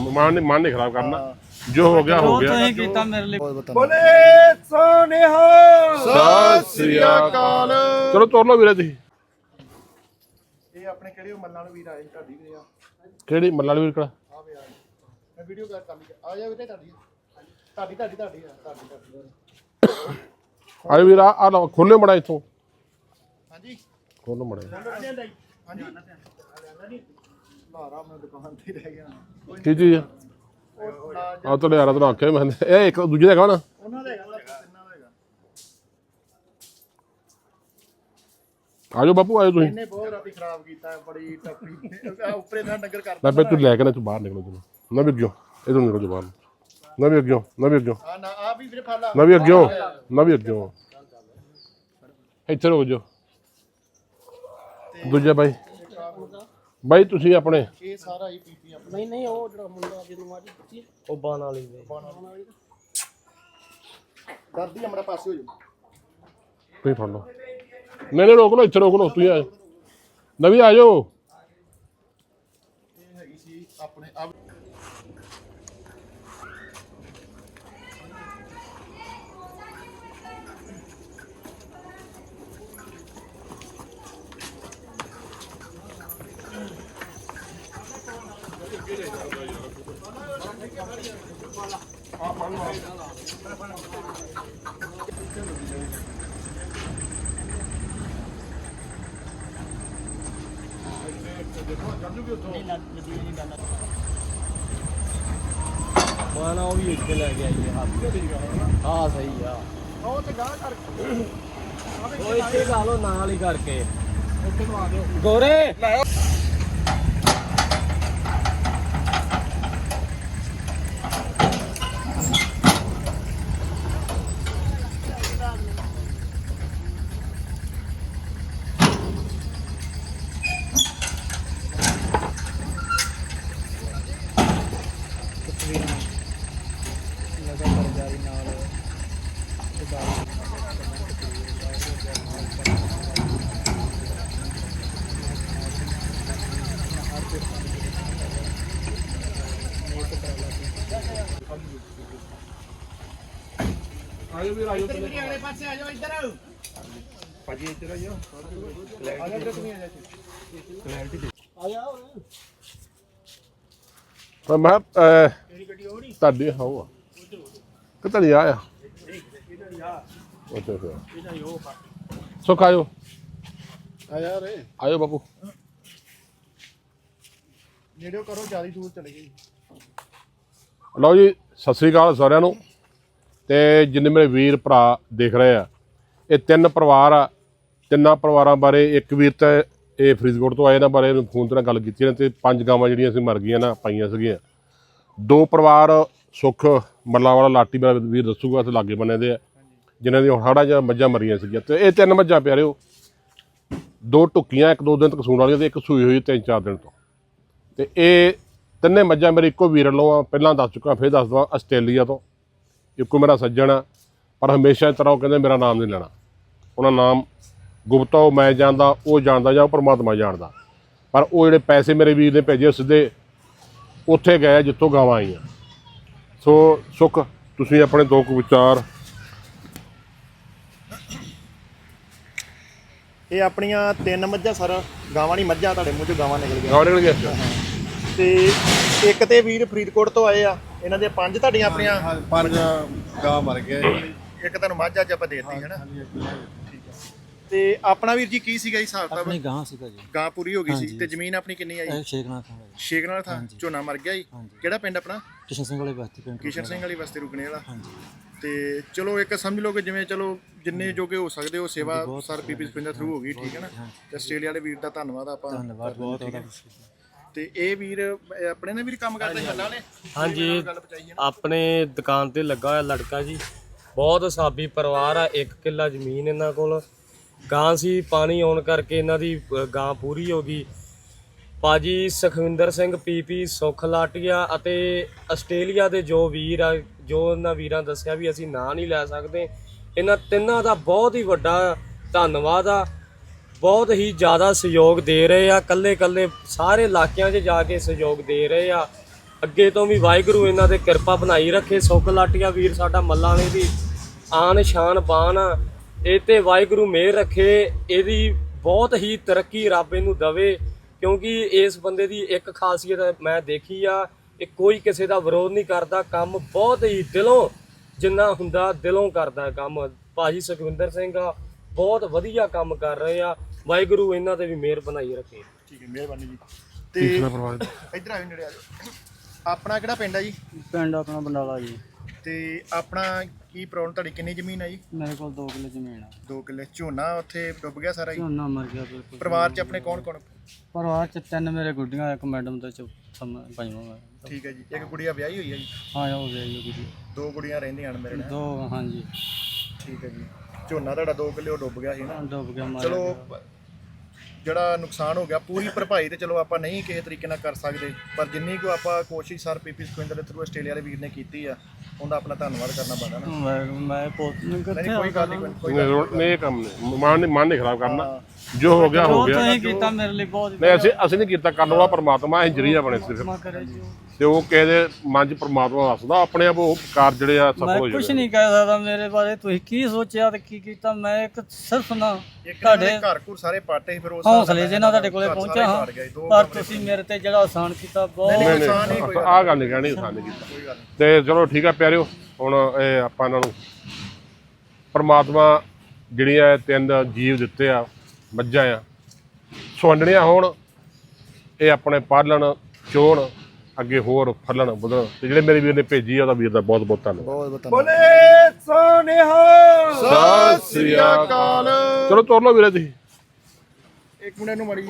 ਮਨ ਨਹੀਂ ਮਨ ਨਹੀਂ ਖਰਾਬ ਕਰਨਾ। ਜੋ ਹੋ ਗਿਆ ਹੋ ਗਿਆ। ਤੁਸੀਂ ਕੀਤਾ ਮੇਰੇ ਲਈ। ਬੋਲੇ ਸੋਨੇਹਾ ਸਤਿ ਸ੍ਰੀ ਅਕਾਲ। ਚਲੋ ਤੋਰ ਲਓ ਵੀਰੇ ਤੁਸੀਂ। ਇਹ ਆਪਣੇ ਕਿਹੜੇ ਮੱਲਾਂ ਨੂੰ ਵੀਰ ਆਏ ਢਾਡੀ ਵੀਰੇ ਆ। ਕਿਹੜੀ ਮੱਲਾ ਵਾਲੀ ਵੀਰ ਕੜਾ ਆ ਵੇ ਆ ਮੈਂ ਵੀਡੀਓ ਕਰ ਕਰ ਲਈ ਆ ਜਾ ਵੀਰੇ ਢਾਡੀ ਢਾਡੀ ਢਾਡੀ ਢਾਡੀ ਆ। ਢਾਡੀ ਢਾਡੀ ਆਏ ਵੀਰ ਆ ਆ ਲਓ ਖੋਲੇ ਮੜਾ ਇੱਥੋਂ। ਹਾਂਜੀ। ਖੋਲੋ ਮੜਾ ਹਾਂਜੀ। ਲਾਰਾ ਮੈਂ ਦੁਕਾਨ ਤੇ ਹੀ ਰਹਿ ਗਿਆ। ਕੀ ਚੀਜ਼ ਆ? ਉਹ ਨਾ ਆ ਤਾਂ ਲਿਆਰਾ ਤਾਂ ਆਖਿਆ ਮੈਂ ਇਹ ਇੱਕ ਦੂਜੇ ਦਾ ਹੈਗਾ ਨਾ? ਉਹਨਾਂ ਦਾ ਹੈਗਾ ਉਹਦਾ ਤਿੰਨਾਂ ਦਾ ਹੈਗਾ। ਆਜੋ ਬਾਪੂ ਆਜੋ ਤੁਸੀਂ। ਇਹਨੇ ਬਹੁਤ ਰਾਤੀ ਖਰਾਬ ਕੀਤਾ ਬੜੀ ਟੱਪੀ। ਆਹ ਉੱਪਰੇ ਦਾ ਡੰਗਰ ਕਰ ਮੈਂ ਤੂੰ ਲੈ ਕੇ ਨਾ ਤੂੰ ਬਾਹਰ ਨਿਕਲੋ ਤੂੰ ਨਾ ਵੀ ਅੱਗਿਓ ਇਧਰ ਨਿਕਲ ਜਾ ਬਾਹਰ। ਨਾ ਵੀ ਅੱਗਿਓ ਨਾ ਵੀ ਅੱਗਿਓ। ਆ ਨਾ ਆ ਵੀ ਵੀਰੇ ਫੜ ਲਾ ਨਾ ਵੀ ਅੱਗਿਓ ਨਾ ਵੀ ਅੱਗਿਓ। ਇੱਥੇ ਰੁਕ ਜਾਓ। ਦੂਜਾ ਬਾਈ। ਬਾਈ ਤੁਸੀਂ ਆਪਣੇ? ਇਹ ਸਾਰਾ ਹੀ ਪੀਪੀ ਆਪਣਾ ਨਹੀਂ ਨਹੀਂ ਉਹ ਜਿਹੜਾ ਮੁੰਡਾ ਜਿਹਨੂੰ ਅੱਜ ਦਿੱਤੀ ਉਹ ਬਾਣ ਵਾਲੀ ਵੇ ਕਰਦੀ ਹਮੜਾ ਪਾਸੇ ਹੋ ਜਾ। ਤੁਸੀਂ ਫੜ ਲਓ। ਨਹੀਂ ਨਹੀਂ ਰੋਕ ਲਓ ਇੱਥੇ ਰੋਕ ਲਓ ਤੁਸੀਂ ਆ ਜਾਓ। ਨਵੀਂ ਆ ਜਾਓ। ਬਾਣਾ ਉਹ ਵੀ ਇੱਥੇ ਲੈ ਕੇ ਆਈ ਹੈ ਹੱਥ ਹਾਂ ਸਹੀ ਆ। ਉਹ ਤੇ ਗਾਹ ਕਰ ਉਹ ਇੱਥੇ ਲਾ ਲਓ ਨਾਲ ਹੀ ਕਰਕੇ। ਗੋਰੇ! ਆਜੋ ਵੀਰ ਆਜੋ ਅਗਲੇ ਪਾਸੇ ਆ ਜਾਓ ਇੱਧਰ। ਆ ਜਾ ਵੀਰੇ ਤੁਸੀਂ ਆ ਜਾ ਪਰ ਮੈਂ ਤੇਰੀ ਗੱਡੀ ਹੋ ਨਹੀਂ? ਤੁਹਾਡੀ ਹਾਉ ਆ। ਕਿ ਤੁਹਾਡੀ ਆ ਆ? ਅੱਛਾ ਅੱਛਾ। ਸੁੱਖ ਆਜੋ ਆ। ਜਾ ਰੇ। ਆਜੋ ਬਾਪੂ। ਨੇੜਿਓ ਕਰੋ ਜ਼ਿਆਦਾ ਦੂਰ ਚਲੇ ਗਏ ਲਓ ਜੀ ਸਤਿ ਸ੍ਰੀ ਅਕਾਲ ਸਾਰਿਆਂ ਨੂੰ। ਤੇ ਜਿੰਨੇ ਮੇਰੇ ਵੀਰ ਭਰਾ ਦੇਖ ਰਹੇ ਆ, ਇਹ ਤਿੰਨ ਪਰਿਵਾਰ ਆ, ਤਿੰਨਾਂ ਪਰਿਵਾਰਾਂ ਬਾਰੇ ਇੱਕ ਵੀਰ ਤਾਂ ਇਹ ਫਰੀਦਕੋਟ ਤੋਂ ਆਏ ਇਹਨਾਂ ਬਾਰੇ ਫੋਨ ਤੇ ਨਾਲ ਗੱਲ ਕੀਤੀ ਇਹਨਾਂ ਤੇ ਪੰਜ ਗਾਵਾਂ ਜਿਹੜੀਆਂ ਸੀ ਮਰ ਗਈਆਂ ਨਾ, ਪਾਈਆਂ ਸੀਗੀਆਂ। ਦੋ ਪਰਿਵਾਰ ਸੁੱਖ ਮੱਲਾ ਵਾਲਾ ਲਾਟੀ ਵਾਲਾ ਵੀਰ ਦੱਸੂਗਾ ਤੇ ਲਾਗੇ ਬੰਨੇ ਦੇ ਆ, ਜਿਨ੍ਹਾਂ ਦੀਆਂ ਹੜਾਂ ਜਾਂ ਮੱਝਾਂ ਮਰੀਆਂ ਸੀਗੀਆਂ। ਤੇ ਇਹ ਤਿੰਨ ਮੱਝਾਂ ਪਿਆਰਿਓ, ਦੋ ਟੁੱਕੀਆਂ, ਇੱਕ ਦੋ ਦਿਨ ਤੱਕ ਸੂਣ ਵਾਲੀਆਂ ਤੇ ਇੱਕ ਸੂਈ ਹੋਈ ਤਿੰਨ ਚਾਰ ਦਿਨ ਤੋਂ। ਤੇ ਇਹ ਤਿੰਨੇ ਮੱਝਾਂ ਮੇਰੇ ਇੱਕੋ ਵੀਰ ਵੱਲੋਂ ਆ, ਪਹਿਲਾਂ ਦੱਸ ਚੁੱਕਾ, ਫਿਰ ਦੱਸ ਦਵਾਂ ਆਸਟ੍ਰੇਲੀਆ ਤੋਂ। ਇੱਕੋ ਮੇਰਾ ਸੱਜਣ ਆ ਪਰ ਹਮੇਸ਼ਾ ਇਸ ਤਰ੍ਹਾਂ ਉਹ ਕਹਿੰਦੇ ਮੇਰਾ ਨਾਮ ਨਹੀਂ ਲੈਣਾ। ਉਹਨਾਂ ਨਾਮ ਗੁਪਤਾ ਉਹ ਮੈਂ ਜਾਣਦਾ ਉਹ ਜਾਣਦਾ ਜਾਂ ਉਹ ਪਰਮਾਤਮਾ ਜਾਣਦਾ। ਪਰ ਉਹ ਜਿਹੜੇ ਪੈਸੇ ਮੇਰੇ ਵੀਰ ਨੇ ਭੇਜੇ ਸਿੱਧੇ ਉੱਥੇ ਗਏ ਜਿੱਥੋਂ ਗਾਵਾਂ ਆਈਆਂ। ਸੋ ਸੁੱਖ ਤੁਸੀਂ ਆਪਣੇ ਦੋ ਕੁ ਵਿਚਾਰ। ਇਹ ਆਪਣੀਆਂ ਤਿੰਨ ਮੱਝਾਂ ਸਰ। ਗਾਵਾਂ ਨਹੀਂ ਮੱਝਾਂ ਤੁਹਾਡੇ ਮੂੰਹ ਚੋਂ ਗਾਵਾਂ ਨਿਕਲ ਗਈਆਂ। ਗਾਵਾਂ ਨਿਕਲ ਗਏ ਤੇ ਇੱਕ ਤੇ ਵੀਰ ਫਰੀਦਕੋਟ ਤੋਂ ਆਏ ਆ ਇਹਨਾਂ ਦੇ ਪੰਜ ਤੁਹਾਡੀਆਂ ਆਪਣੀਆਂ? ਪੰਜ ਗਾਂ ਮਰ ਗਏ ਇੱਕ ਤੁਹਾਨੂੰ ਮੱਝ ਅੱਜ ਆਪਾਂ ਦੇਤੀ ਹੈ ਨਾ? ਤੇ ਆਪਣਾ ਵੀਰ ਜੀ ਕੀ ਸੀਗਾ ਜੀ ਹਿਸਾਬ ਆਪਣੀ ਗਾਂ ਸੀਗਾ ਜੀ। ਗਾਂ ਪੂਰੀ ਹੋ ਗਈ ਸੀ। ਤੇ ਜ਼ਮੀਨ ਆਪਣੀ ਕਿੰਨੀ ਆਈ? ਇਹ ਛੇਕ ਨਾਲ ਥਾ ਝੋਨਾ ਮਰ ਗਿਆ ਜੀ। ਕਿਹੜਾ ਪਿੰਡ ਆਪਣਾ? ਕਿਸ਼ਨ ਸਿੰਘ ਵਾਲੇ ਬਸਤੀ ਪਿੰਡ ਕਿਸ਼ਨ ਸਿੰਘ ਵਾਲੀ ਬਸਤੀ ਰੁਕਣੇ ਵਾਲਾ। ਹਾਂਜੀ। ਤੇ ਚਲੋ ਇੱਕ ਸਮਝ ਲਓ ਕਿ ਜਿਵੇਂ ਚਲੋ ਜਿੰਨੇ ਜੋਗੇ ਹੋ ਸਕਦੇ ਹੋ ਸੇਵਾ ਬਹੁਤ ਸਰ ਪੀਪੀ ਸਪਿੰਦਰ ਥਰੂ ਹੋ ਗਈ ਠੀਕ ਹੈ ਨਾ? ਤੇ ਆਸਟ੍ਰੇਲੀਆ ਵਾਲੇ ਵੀਰ ਦਾ ਧੰਨਵਾਦ ਆਪਾਂ ਧੰਨਵਾਦ ਬਹੁਤ ਉਹਦਾ ਤੇ ਇਹ ਵੀਰ ਆਪਣੇ ਨਾਲ ਵੀਰ ਕੰਮ ਕਰਦੇ ਹੱਲਾਂ ਨੇ? ਹਾਂਜੀ। ਗੱਲ ਬਚਾਈ ਹੈ ਆਪਣੇ ਦੁਕਾਨ ਤੇ ਲੱਗਾ ਹੋਇਆ ਲੜਕਾ ਜੀ। ਬਹੁਤ ਸਾਬੀ ਪਰਿਵਾਰ ਆ ਇੱਕ ਕਿੱਲਾ ਜ਼ਮੀਨ ਇਹਨਾਂ ਕੋਲ। ਗਾਂ ਸੀ ਪਾਣੀ ਆਉਣ ਕਰਕੇ ਇਹਨਾਂ ਦੀ ਅ, ਗਾਂ ਪੂਰੀ ਹੋ ਗਈ। ਪਾਜੀ ਸੁਖਵਿੰਦਰ ਸਿੰਘ ਪੀਪੀ ਸੁਖ ਲਾਟੀਆ ਅਤੇ ਆਸਟ੍ਰੇਲੀਆ ਦੇ ਜੋ ਵੀਰ ਆ ਜੋ ਇਹਨਾਂ ਵੀਰਾਂ ਦੱਸਿਆ ਵੀ ਅਸੀਂ ਨਾਂ ਨਹੀਂ ਲੈ ਸਕਦੇ। ਇਹਨਾਂ ਤਿੰਨਾਂ ਦਾ ਬਹੁਤ ਹੀ ਵੱਡਾ ਧੰਨਵਾਦ ਆ। ਬਹੁਤ ਹੀ ਜ਼ਿਆਦਾ ਸਹਿਯੋਗ ਦੇ ਰਹੇ ਆ ਕੱਲੇ ਕੱਲੇ ਸਾਰੇ ਇਲਾਕਿਆਂ 'ਚ ਜਾ ਕੇ ਸਹਿਯੋਗ ਦੇ ਰਹੇ ਆ। ਅੱਗੇ ਤੋਂ ਵੀ ਵਾਹਿਗੁਰੂ ਇਹਨਾਂ ਤੇ ਕਿਰਪਾ ਬਣਾਈ ਰੱਖੇ, ਸੁੱਖ ਲਾਟੀਆਂ ਵੀਰ ਸਾਡਾ ਮੱਲਾਂ ਵਾਲੇ ਦੀ ਆਨ ਸ਼ਾਨ ਬਾਨ ਇਹ ਤੇ ਵਾਹਿਗੁਰੂ ਮਿਹਰ ਰੱਖੇ, ਇਹਦੀ ਬਹੁਤ ਹੀ ਤਰੱਕੀ ਰੱਬ ਇਹਨੂੰ ਦਵੇ, ਕਿਉਂਕਿ ਇਸ ਬੰਦੇ ਦੀ ਇੱਕ ਖਾਸੀਅਤ ਮੈਂ ਦੇਖੀ ਆ ਇਹ ਕੋਈ ਕਿਸੇ ਦਾ ਵਿਰੋਧ ਨਹੀਂ ਕਰਦਾ, ਕੰਮ ਬਹੁਤ ਹੀ ਦਿਲੋਂ ਜਿੰਨਾ ਹੁੰਦਾ ਦਿਲੋਂ ਕਰਦਾ ਹੈ ਕੰਮ। ਭਾਜੀ ਸੁਖਵਿੰਦਰ ਸਿੰਘ ਆ, ਬਹੁਤ ਵਧੀਆ ਕੰਮ ਕਰ ਰਹੇ ਆ। ਵਾਹਿਗੁਰੂ ਇਹਨਾਂ ਤੇ ਵੀ ਮਿਹਰ ਬਣਾਈ ਰੱਖੇ। ਠੀਕ ਹੈ ਮਿਹਰਬਾਨੀ ਜੀ। ਤੇ ਇੱਧਰ ਆਇਓ ਨੇੜੇ ਆ ਜਾਓ। ਆਪਣਾ ਕਿਹੜਾ ਪਿੰਡ ਆ ਜੀ? ਪਿੰਡ ਆਪਣਾ ਬੰਡਾਲਾ ਜੀ। ਤੇ ਆਪਣਾ ਕੀ ਪ੍ਰੋਬਲਮ ਤੁਹਾਡੀ ਕਿੰਨੀ ਜ਼ਮੀਨ ਆ ਜੀ? ਮੇਰੇ ਕੋਲ 2 ਕਿੱਲੇ ਜ਼ਮੀਨ ਆ। 2 ਕਿੱਲੇ। ਝੋਨਾ ਉੱਥੇ ਡੁੱਬ ਗਿਆ ਸਾਰਾ ਜੀ? ਝੋਨਾ ਮਰ ਗਿਆ ਬਿਲਕੁਲ। ਪਰਿਵਾਰ 'ਚ ਆਪਣੇ ਕੌਣ ਕੌਣ ਪਰਿਵਾਰ ਚ ਤਿੰਨ ਮੇਰੇ ਗੁੱਡੀਆਂ ਇੱਕ ਮੈਡਮ ਤੇ ਚੌਥਾ ਪੰਜਵਾਂ ਮੈਂ। ਠੀਕ ਹੈ ਜੀ। ਇੱਕ ਗੁੜੀਆ ਵਿਆਹੀ ਹੋਈ ਹੈ ਜੀ? ਹਾਂ ਹੋ ਗਿਆ ਜੀ ਦੋ ਗੁੜੀਆਂ ਰਹਿੰਦੀਆਂ ਹਨ ਮੇਰੇ ਨਾਲ। ਦੋ ਹਾਂਜੀ। ਠੀਕ ਹੈ ਜੀ। ਝੋਨਾ ਤੁਹਾਡਾ 2 ਕਿੱਲੇ ਉਹ ਡੁੱਬ ਗਿਆ ਸੀ ਨਾ। ਡੁੱਬ ਗਿਆ ਮਾਰ ਚਲੋ ਪ- ਜਿਹੜਾ ਨੁਕਸਾਨ ਹੋ ਗਿਆ ਪੂਰੀ ਭਰਪਾਈ ਤੇ ਚਲੋ ਆਪਾਂ ਨਹੀਂ ਕਿਸੇ ਤਰੀਕੇ ਨਾਲ ਕਰ ਸਕਦੇ ਪਰ ਜਿੰਨੀ ਕੋ ਆਪਾਂ ਕੋਸ਼ਿਸ਼ ਸਰ ਪੀਪੀ ਸੁਖਵਿੰਦਰ ਦੇ ਥਰੂ ਆਸਟ੍ਰੇਲੀਆ ਦੇ ਵੀਰ ਨੇ ਕੀਤੀ ਆ ਉਹਦਾ ਆਪਣਾ ਧੰਨਵਾਦ ਕਰਨਾ ਬਣਦਾ ਨਾ। ਮੈਂ ਮੈਂ ਪੁੱਤ ਨੂੰ ਨਹੀਂ ਕਿੱਥੇ ਕੋਈ ਗੱਲ ਨਹੀਂ ਕੋਈ- ਕੋਈ ਨਹੀਂ ਰੋ- ਨਹੀਂ। ਇਹ ਕੰਮ ਨਹੀਂ। ਮਨ ਨਹੀਂ ਮਨ ਨਹੀਂ ਖਰਾਬ ਕਰਨਾ। ਜੋ ਹੋ ਗਿਆ ਹੋ ਉਹ ਗਿਆ। ਤੁਸੀਂ ਕੀਤਾ ਮੇਰੇ ਲਈ ਬਹੁਤ ਨਹੀਂ ਅਸੀਂ ਅਸੀਂ ਨਹੀਂ ਕੀਤਾ ਕਰਨ ਵਾਲਾ ਪਰਮਾਤਮਾ ਅਸੀਂ ਜਰੀਆ ਬਣੇ ਸਿਰਫ ਮਾ ਕਰੇ ਜੀ। ਤੇ ਉਹ ਕਿਸੇ ਦੇ ਮਨ 'ਚ ਪਰਮਾਤਮਾ ਵਸਦਾ ਆਪਣੇ ਆਪ ਉਹ ਕਾਰ ਜਿਹੜੇ ਆ ਸਫਲ ਮੈਂ ਹੋ ਕੁਝ ਜਾਂਦੇ ਨਹੀਂ ਕਹਿ ਸਕਦਾ ਮੇਰੇ ਬਾਰੇ ਤੁਸੀਂ ਕੀ ਸੋਚਿਆ ਤੇ ਕੀ ਕੀਤਾ? ਮੈਂ ਇੱਕ ਸਿਰਫ ਨਾ ਤੁਹਾਡੇ ਘਰ ਘਰ ਸਾਰੇ ਪਾਟੇ ਫਿਰ ਉਸ ਹੌਸਲੇ ਜੇ ਨਾਲ ਤੁਹਾਡੇ ਕੋਲੇ ਪਹੁੰਚਿਆ ਹਾਂ ਦੋ ਪਰ ਤੁਸੀਂ ਮੇਰੇ ਤੇ ਜਿਹੜਾ ਆਸਾਨ ਕੀਤਾ ਬਹੁਤ ਨਹੀਂ, ਨਹੀਂ ਕੋਈ ਗੱਲ। ਨਹੀਂ ਕਹਿਣੀ ਆਸਾਨ ਨਹੀਂ ਕੀਤਾ। ਕੋਈ ਗੱਲ ਨਹੀਂ। ਤੇ ਚਲੋ ਠੀਕ ਆ ਪਿਆਰਿਓ ਹੁਣ ਇਹ ਆਪਾਂ ਇਹਨਾਂ ਨੂੰ ਪਰਮਾਤਮਾ ਜਿਹੜੀਆਂ ਇਹ ਤਿੰਨ ਜੀਵ ਦਿੱਤੇ ਆ ਮੱਝਾਂ ਆ। ਸੁਵੰਡਣੀਆਂ ਹੋਣ ਇਹ ਆਪਣੇ ਪਾਲਣ ਚੋਣ ਅੱਗੇ ਹੋਰ ਫਲਣ ਵਧਣ। ਤੇ ਜਿਹੜੇ ਮੇਰੇ ਵੀਰ ਨੇ ਭੇਜੀ ਆ ਉਹਦਾ ਵੀਰ ਦਾ ਬਹੁਤ ਬਹੁਤ ਧੰਨਵਾਦ। ਬਹੁਤ ਬਹੁਤ ਧੰਨਵਾਦ ਸਤਿ ਸ੍ਰੀ ਅਕਾਲ। ਚਲੋ ਤੋਰ ਲਓ ਵੀਰੇ ਤੁਸੀਂ। ਇੱਕ ਮਿੰਟ ਨੂੰ ਮੜੀ